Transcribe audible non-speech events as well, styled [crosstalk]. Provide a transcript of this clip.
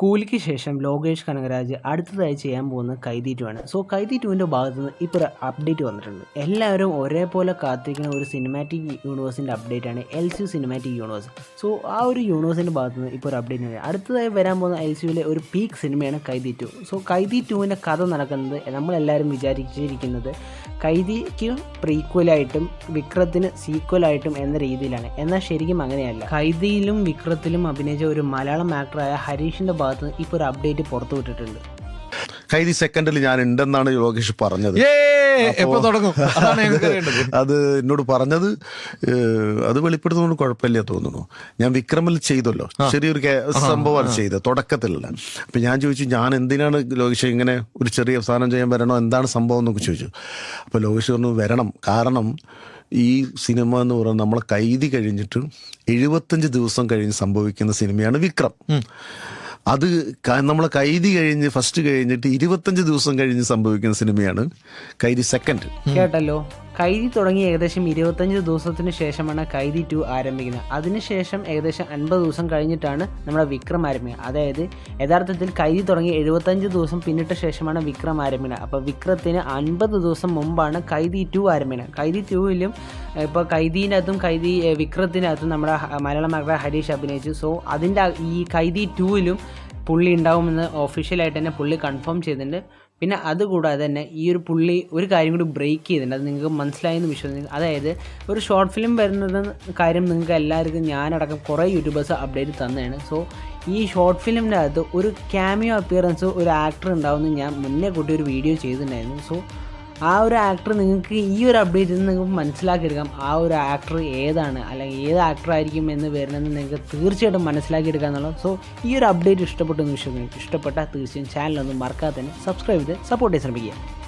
കൂലിക്ക് ശേഷം ലോകേഷ് കനകരാജ് അടുത്തതായി ചെയ്യാൻ പോകുന്ന കൈതി ആണ്. സോ കൈതി ടുവിന്റെ ഭാഗത്ത് നിന്ന് ഇപ്പോൾ ഒരു അപ്ഡേറ്റ് വന്നിട്ടുണ്ട്. എല്ലാവരും ഒരേപോലെ കാത്തിരിക്കുന്ന ഒരു സിനിമാറ്റിക് യൂണിവേഴ്സിന്റെ അപ്ഡേറ്റ് ആണ് L C cinematic universe so ആ ഒരു യൂണിവേഴ്സിന്റെ ഭാഗത്ത് നിന്ന് ഇപ്പോൾ ഒരു അപ്ഡേറ്റ് ഉണ്ട് അടുത്തതായി വരാൻ പോകുന്ന എൽ സിയിലെ ഒരു പീക്ക് സിനിമയാണ് കൈതി ടു. സോ കൈതി ടുവിന്റെ കഥ നടക്കുന്നത് നമ്മളെല്ലാവരും വിചാരിച്ചിരിക്കുന്നത് കൈദിക്ക് പ്രീക്വലായിട്ടും വിക്രത്തിന് സീക്വലായിട്ടും എന്ന രീതിയിലാണ്. എന്നാൽ ശരിക്കും അങ്ങനെയല്ല. കൈദിയിലും വിക്രത്തിലും അഭിനയിച്ച ഒരു മലയാളം ആക്ടറായ ഹരീഷിന്റെ ഭാഗത്ത് നിന്ന് ഇപ്പോൾ ഒരു അപ്ഡേറ്റ് പുറത്തു വിട്ടിട്ടുണ്ട്. കൈതി സെക്കൻഡിൽ ഞാൻ ഉണ്ടെന്നാണ് യോഗേഷ് പറഞ്ഞത്. എപ്പോ തുടങ്ങും? [laughs] അത് എന്നോട് പറഞ്ഞത് ഏഹ്, അത് വെളിപ്പെടുത്തുന്നതുകൊണ്ട് കുഴപ്പമില്ല തോന്നുന്നു. ഞാൻ വിക്രമിൽ ചെയ്തല്ലോ. ചെറിയൊരു സംഭവമാണ് ചെയ്തത്. തുടക്കത്തിലല്ല. അപ്പൊ ഞാൻ ചോദിച്ചു ഞാൻ എന്തിനാണ് ലോകേഷ് ഇങ്ങനെ ഒരു ചെറിയ അവസാനം ചെയ്യാൻ വരണോ? എന്താണ് സംഭവം? എന്നൊക്കെ ചോദിച്ചു. അപ്പോൾ ലോകേഷ് പറഞ്ഞു വരണം. കാരണം ഈ സിനിമ എന്ന് പറയുന്നത് നമ്മളെ കൈതി കഴിഞ്ഞിട്ട് എഴുപത്തഞ്ച് ദിവസം കഴിഞ്ഞ് സംഭവിക്കുന്ന സിനിമയാണ് വിക്രം. അത് നമ്മളെ കൈതി കഴിഞ്ഞ് ഫസ്റ്റ് കഴിഞ്ഞിട്ട് ഇരുപത്തഞ്ച് ദിവസം കഴിഞ്ഞ് സംഭവിക്കുന്ന സിനിമയാണ് കൈതി സെക്കൻഡ് കേട്ടല്ലോ. കൈതി തുടങ്ങി ഏകദേശം ഇരുപത്തഞ്ച് ദിവസത്തിന് ശേഷമാണ് കൈതി ടു ആരംഭിക്കുന്നത്. അതിനുശേഷം ഏകദേശം അൻപത് ദിവസം കഴിഞ്ഞിട്ടാണ് നമ്മുടെ വിക്രം ആരംഭിക്കുന്നത് അതായത് യഥാർത്ഥത്തിൽ കൈതി തുടങ്ങി എഴുപത്തഞ്ച് ദിവസം പിന്നിട്ട ശേഷമാണ് വിക്രം ആരംഭിക്കുന്നത്. അപ്പോൾ വിക്രത്തിന് അൻപത് ദിവസം മുമ്പാണ് കൈതി ടു ആരംഭിക്കുന്നത്. കൈതി ടുവിലും ഇപ്പോൾ കൈതിനകത്തും കൈതി വിക്രത്തിനകത്തും നമ്മുടെ മലയാള ആക്ടർ ഹരീഷ് അഭിനയിച്ചു. സോ അതിന്റെ ഈ കൈതി ടുവിലും പുള്ളി ഉണ്ടാവുമെന്ന് ഒഫീഷ്യലായിട്ട് തന്നെ പുള്ളി കൺഫേം ചെയ്തിട്ടുണ്ട്. പിന്നെ അതുകൂടാതെ തന്നെ ഈ ഒരു പുള്ളി ഒരു കാര്യം കൂടി ബ്രേക്ക് ചെയ്തിട്ടുണ്ട്. അത് നിങ്ങൾക്ക് മനസ്സിലായെന്ന് വിശ്വസിക്കുന്നു. അതായത് ഒരു ഷോർട്ട് ഫിലിം വരുന്നത് കാര്യം നിങ്ങൾക്ക് എല്ലാവർക്കും ഞാനടക്കം കുറേ യൂട്യൂബേഴ്സ് അപ്ഡേറ്റ് തന്നെയാണ്. സോ ഈ ഷോർട്ട് ഫിലിമിന്റെ അകത്ത് ഒരു ക്യാമിയോ അപ്പിയറൻസ് ഒരു ആക്ടർ ഉണ്ടാവുമെന്ന് ഞാൻ മുന്നേ കൂട്ടി ഒരു വീഡിയോ ചെയ്തിട്ടുണ്ടായിരുന്നു. സോ ആ ഒരു ആക്ടർ നിങ്ങൾക്ക് ഈ ഒരു അപ്ഡേറ്റിൽ നിന്ന് നിങ്ങൾക്ക് മനസ്സിലാക്കിയെടുക്കാം. ആ ഒരു ആക്ടർ ഏതാണ് അല്ലെങ്കിൽ ഏത് ആക്ടർ ആയിരിക്കും എന്ന് വരുന്നതെന്ന് നിങ്ങൾക്ക് തീർച്ചയായിട്ടും മനസ്സിലാക്കിയെടുക്കുക എന്നുള്ളത്. സോ ഈ ഒരു അപ്ഡേറ്റ് ഇഷ്ടപ്പെട്ടു എന്ന് വിശ്വസിക്കുന്നു. ഇഷ്ടപ്പെട്ടാൽ തീർച്ചയായും ചാനലൊന്നും മറക്കാതെ തന്നെ സബ്സ്ക്രൈബ് ചെയ്ത് സപ്പോർട്ട് ചെയ്യാൻ ശ്രമിക്കുക.